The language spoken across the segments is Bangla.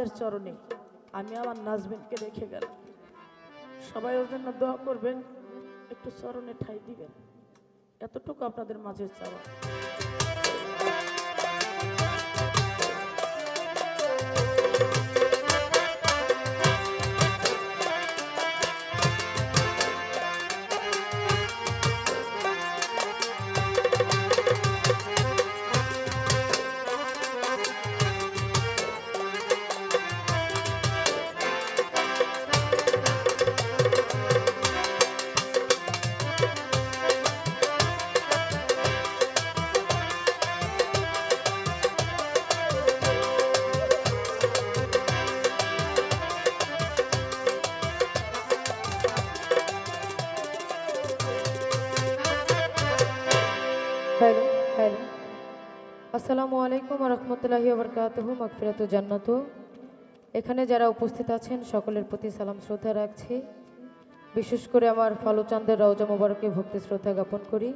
আপনাদের চরণে। আমি আমার নাজবিনকে রেখে গেলাম। সবাই ওর জন্য দোয়া করবেন, একটু চরণে ঠাই দিবেন। এতটুকু আপনাদের মাঝে চাওয়া। আসসালামু আলাইকুম রহমতুল্লাহি বরকাতহ মকফিরাত জান্নাত। এখানে যারা উপস্থিত আছেন, সকলের প্রতি সালাম, শ্রদ্ধা রাখছি। বিশেষ করে আমার ফালুচান্দের রওজা মোবারকে ভক্তি, শ্রদ্ধা জ্ঞাপন করি।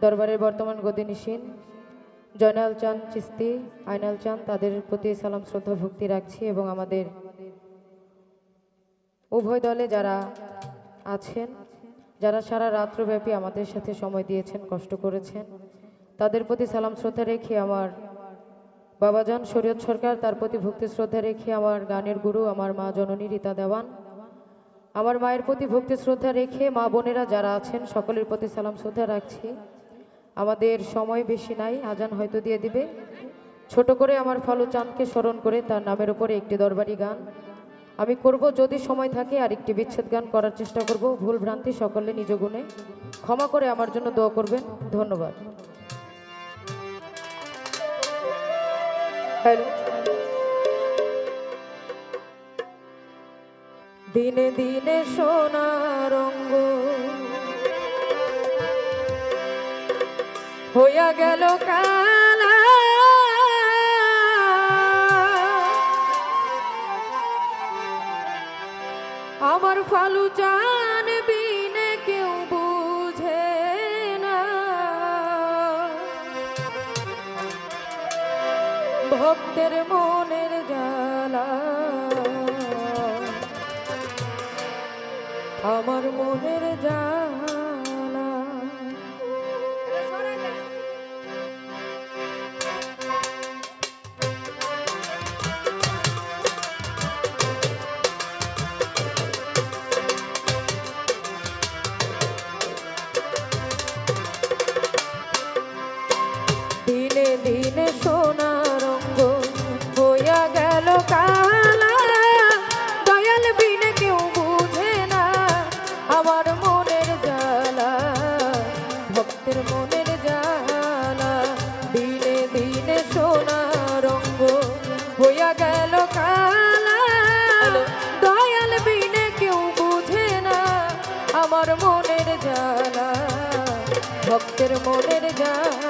দরবারের বর্তমান গদিনিসীন জয়নাল চাঁদ চিস্তি আইনাল চাঁদ, তাদের প্রতি সালাম, শ্রদ্ধা, ভক্তি রাখছি এবং আমাদের উভয় দলে যারা আছেন, যারা সারা রাত্রব্যাপী আমাদের সাথে সময় দিয়েছেন, কষ্ট করেছেন তাদের প্রতি সালাম, শ্রদ্ধা রেখে আমার বাবাজান, শরীয়ত সরকার, তার প্রতি ভক্তি, শ্রদ্ধা রেখে আমার গানের গুরু, আমার মা জননী রীতা দেওয়ান। আমার মায়ের প্রতি ভক্তি, শ্রদ্ধা রেখে মা বোনেরা যারা আছেন, সকলের প্রতি সালাম, শ্রদ্ধা রাখছি। আমাদের সময় বেশি নাই, আজান হয়তো দিয়ে দিবে। ছোট করে আমার ফালু চাঁদকে স্মরণ করে তার নামের উপরে একটি দরবারি গান। আমি করব যদি সময় থাকে আর একটি বিচ্ছেদ গান করার চেষ্টা করব। ভুল ভ্রান্তি সকলে নিজ গুণে ক্ষমা করে আমার জন্য দোয়া করবেন। ধন্যবাদ। দিনে দিনে সোনার রঙ্গ হইয়া গেল কালা আমার ফালু চান ভক্তের মনের জ্বালা। আমার মনের জ্বালা। ভক্তের মনের জ্বালা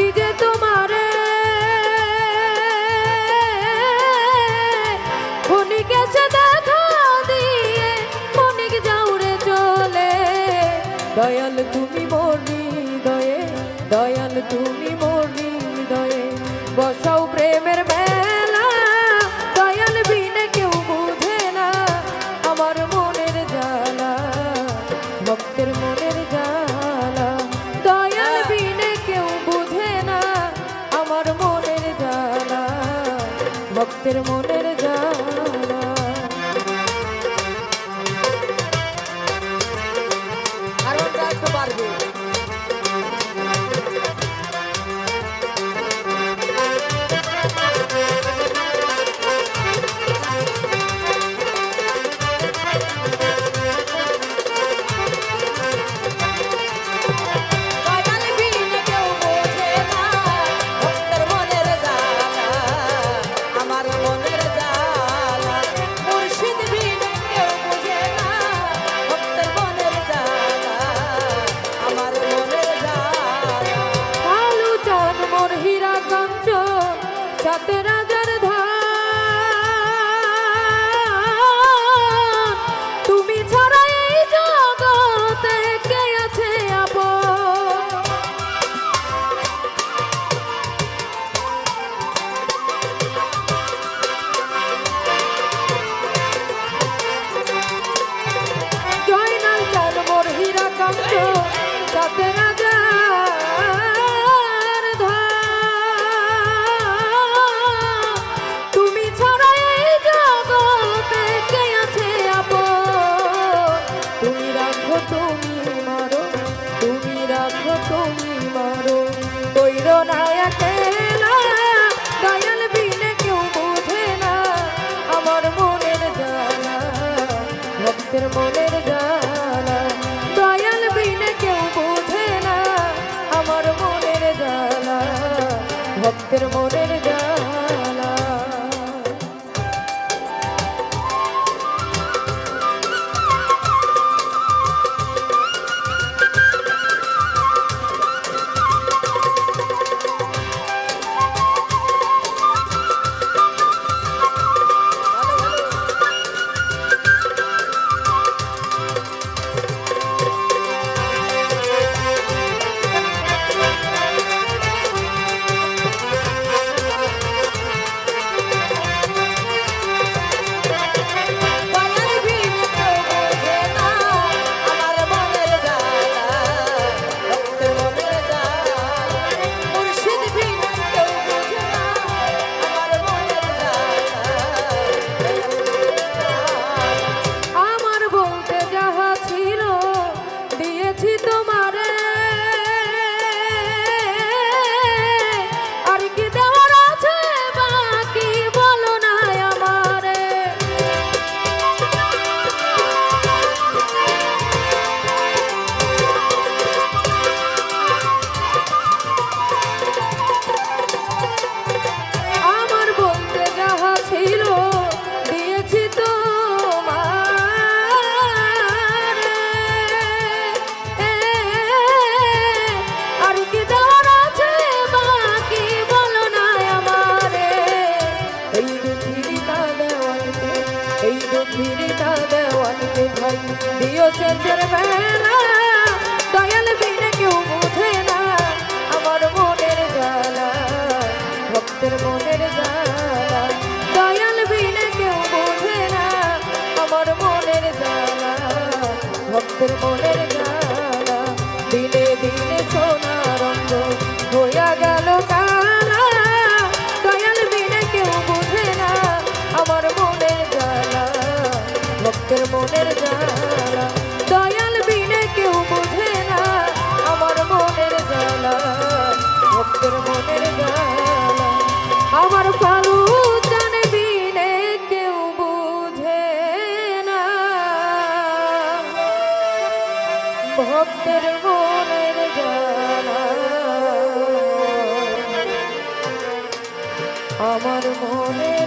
ডাকি যে তোমারে। ক্ষণিক এসে দেখা দিয়ে, ক্ষণিক যাউরে চলে। দয়াল তুমি মোর দয়ে দয়াল তুমি ভক্তের মনের শেষের বেলা, দয়াল বিনে কেউ বোঝে না আমার মনের জ্বালা, ভক্তের মনের জ্বালা। দয়াল বিনে কেউ বোঝে না আমার মনের জ্বালা, ভক্তের মনের জ্বালা। দিনে দিনে সোনা রঙ্গ হইয়া গেল কালা, দয়াল কেউ বোঝে না আমার মনের জ্বালা, ভক্তের মনের জ্বালা। ভক্তের মনের জানা আমার মনে